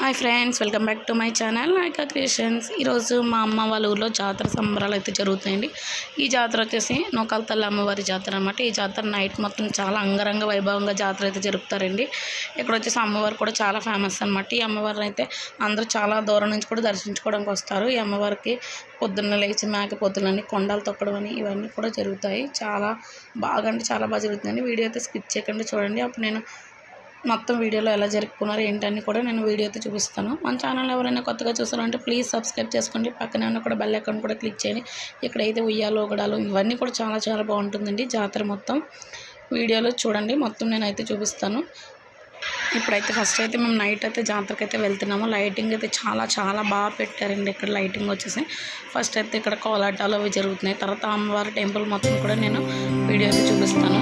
Hi friends welcome back to my channel Nayaka creations ఈరోజు మా అమ్మ వాళ్ళ ఊర్లో జాతర సంబరాలు అయితే జరుగుతాయండి. ఈ జాతర వచ్చేసి నోకల్తల్లి తల్లి అమ్మవారి జాతర అనమాట ఈ జాతర నైట్ మొత్తం చాలా అంగరంగ వైభవంగా జాతర అయితే జరుపుతారండి. ఇక్కడ వచ్చేసి అమ్మవారు కూడా చాలా ఫేమస్ అనమాట ఈ అమ్మవారిని అయితే అందరూ చాలా దూరం నుంచి కూడా దర్శించుకోవడానికి వస్తారు. ఈ అమ్మవారికి పొద్దున్న లేచి మేక పొద్దులని కొండలు తొక్కడం అని ఇవన్నీ కూడా జరుగుతాయి. చాలా బాగా అంటే చాలా బాగా జరుగుతుందండి. వీడియో అయితే స్కిప్ చేయకుండా చూడండి. అప్పుడు నేను మొత్తం వీడియోలో ఎలా జరుపుకున్నారు ఏంటని కూడా నేను వీడియోతో చూపిస్తాను. మన ఛానల్ ఎవరైనా కొత్తగా చూసారంటే ప్లీజ్ సబ్స్క్రైబ్ చేసుకోండి. పక్కనే ఉన్న కూడా బెల్ అకౌంట్ కూడా క్లిక్ చేయండి. ఇక్కడైతే ఉయ్యాలు ఒకడాలు ఇవన్నీ కూడా చాలా చాలా బాగుంటుందండి జాతర మొత్తం. వీడియోలో చూడండి. మొత్తం నేనైతే చూపిస్తాను. ఇప్పుడైతే ఫస్ట్ అయితే మేము నైట్ అయితే జాతరకి అయితే వెళ్తున్నాము. లైటింగ్ అయితే చాలా చాలా బాగా పెట్టారండి. ఇక్కడ లైటింగ్ వచ్చేసి ఫస్ట్ అయితే ఇక్కడ కోలాటాలు అవి జరుగుతున్నాయి. తర్వాత అమ్మవారి టెంపుల్ మొత్తం కూడా నేను వీడియో అయితే చూపిస్తాను.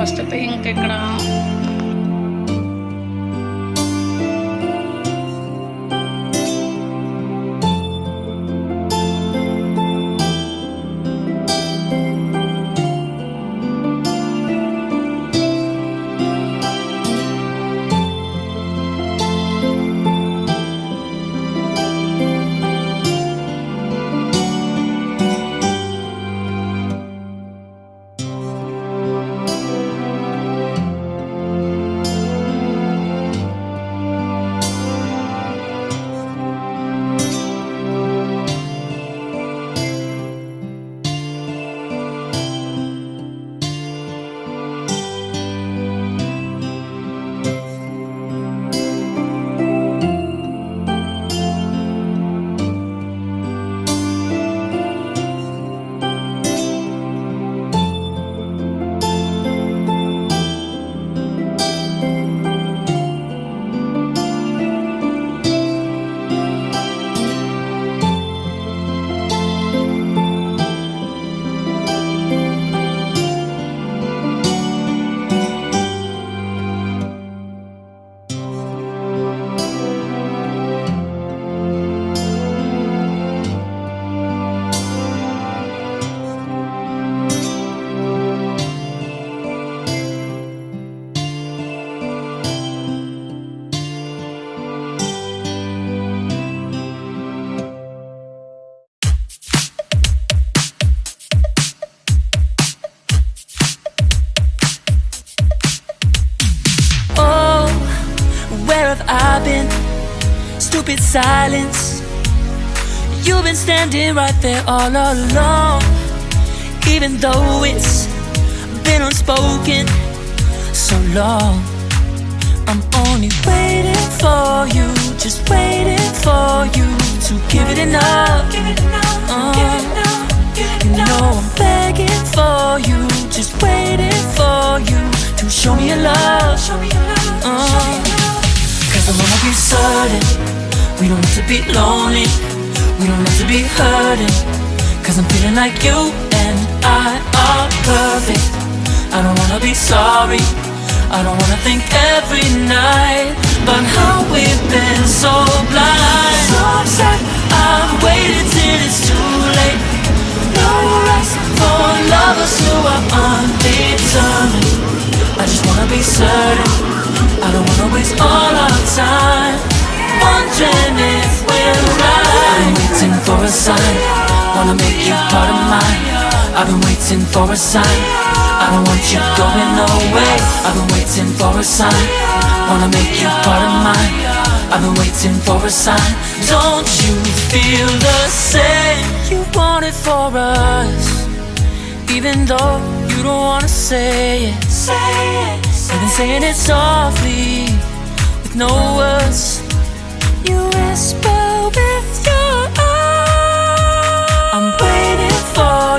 ఫస్ట్ అయితే ఇంకా ఇక్కడ silence. You've been standing right there all along. Even though it's been unspoken so long. I'm only waiting for you, just waiting for you to give it enough. Uh, you know I'm begging for you, just waiting for you to show me your love. Uh, Cause I wanna be certain we don't have to be lonely, we don't have to be hurting. Cause I'm feeling like you and I are perfect. I don't wanna be sorry, I don't wanna think every night about how we've been so blind. So upset, I've waited till it's too late. No rest for lovers who are undetermined. I just wanna be certain. I don't wanna waste all Wanna make you part of mine. I've been waiting for a sign. I don't want you going away. I've been waiting for a sign. Wanna make you part of mine. I've been waiting for a sign. Don't you feel the same? You want it for us. Even though you don't wanna say it, say it. You've been saying it softly, with no words. You whisper with your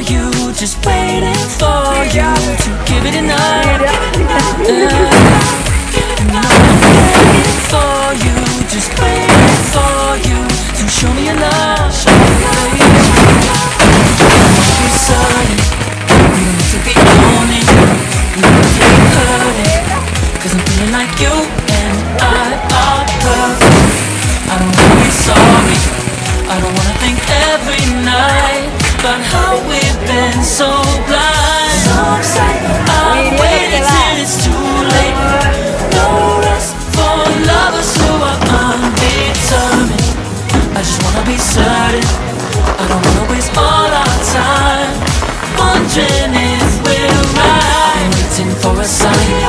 you, just waiting for you to give it enough. For you, just waiting for you to show me certain we don't to be don't to be I'm feeling like you and I are perfect. I don't wanna be sorry, I don't wanna think every night about how we've been so blind. So excited, I'm waiting till it's too late. No rest for lovers who are undetermined. I just wanna be certain. I don't wanna waste all our time wondering if we're right. I've been waiting for a sign.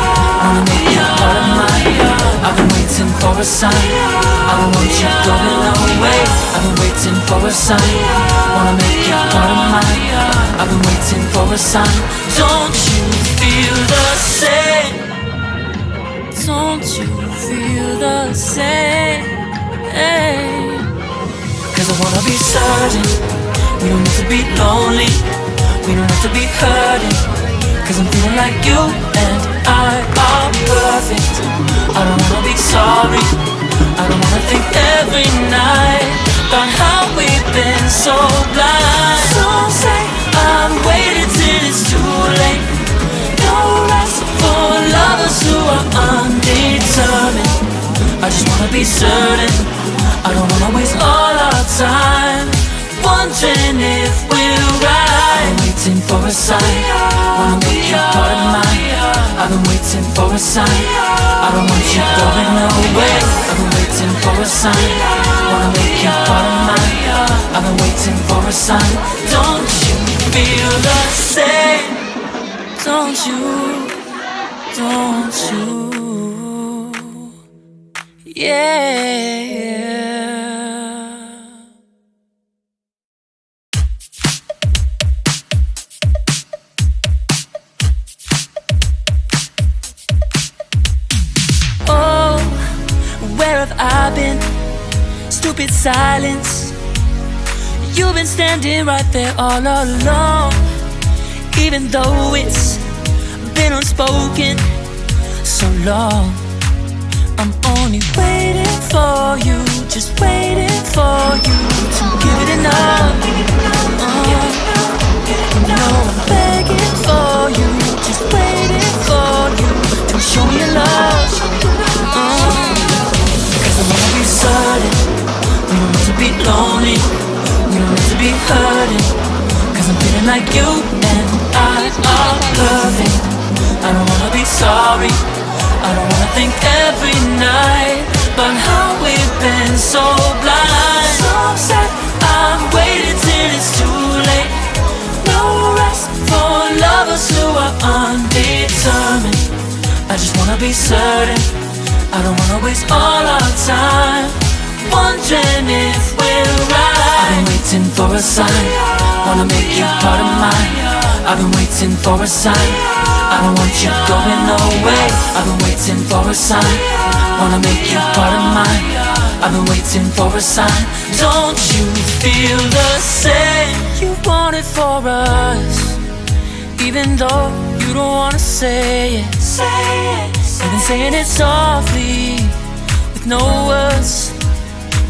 Wanna you part of mine. I've been waiting for a sign. I want you to know. I've been waiting for a sign. Wanna make you part of mine. I've been waiting for a sign. Don't you feel the same? Don't you feel the same? Cause I wanna be certain We don't have to be lonely We don't have to be hurting Cause I'm feeling like you and I are perfect I don't wanna be sorry I don't wanna think every night About how we've been so blind. Some say I'm waiting till it's too late. No rest for lovers who are undetermined. I just wanna be certain. I don't wanna waste all our time Wondering if we're right. I'm waiting for a sign. Wanna make you part of mine. I've been waiting for a sign. I don't want you going away I've been waiting for a sign Wanna make you part of mine I've been waiting for a sign Don't you feel the same? Don't you? Don't you? Yeah. Silence. You've been standing right there all along. Even though it's been unspoken so long. I'm only waiting for you, just waiting for you to give it enough. Uh, no, I'm begging for you, like you and I are perfect. I don't wanna be sorry. I don't wanna think every night About how we've been so blind. So sad I'm waiting till it's too late. No rest for lovers who are undetermined. I just wanna be certain. I don't wanna waste all our time Wondering if we're right. I've been waiting for a sign Wanna make you part of mine. I've been waiting for a sign. I don't want you going away. I've been waiting for a sign. Wanna make you part of mine. I've been waiting for a sign. Don't you feel the same? You want it for us Even though you don't wanna say it. Say it. You've been saying it softly With no words.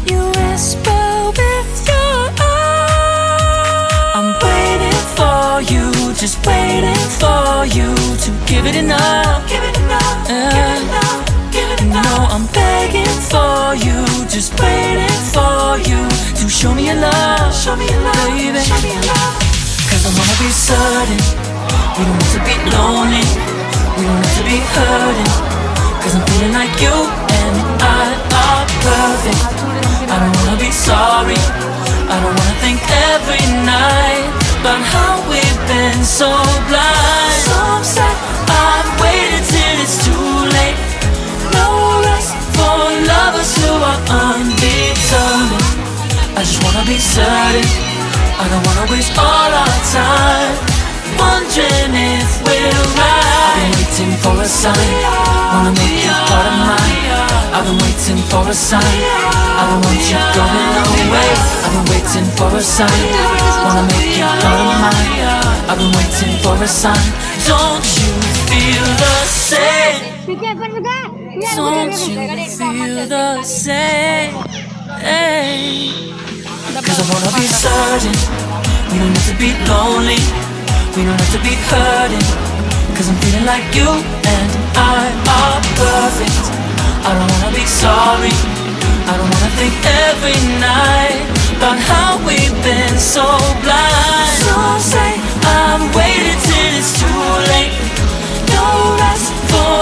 You whisper Just waiting for you To give it enough. Give it enough Give it enough Give it enough. No, I'm begging for you Just waiting for you To show me your love. Show me your love Baby. Show me your love. Cause I wanna be certain We don't have to be lonely. We don't have to be hurting. Cause I'm feeling like you be I don't wanna waste all our time Wondering if we're right. I've been waiting for a sign. Wanna make you part of mine. I've been waiting for a sign. I don't want you going away I've been waiting for a sign. Wanna make you part of mine. I've been waiting for a sign. Don't you feel the same? Don't you feel the same? Cause I wanna be certain. We don't have to be lonely. We don't have to be hurting. Cause I'm feeling like you and I are perfect. I don't wanna be sorry. I don't wanna think every night About how we've been so blind. So say I'm waiting till it's too late. No rest for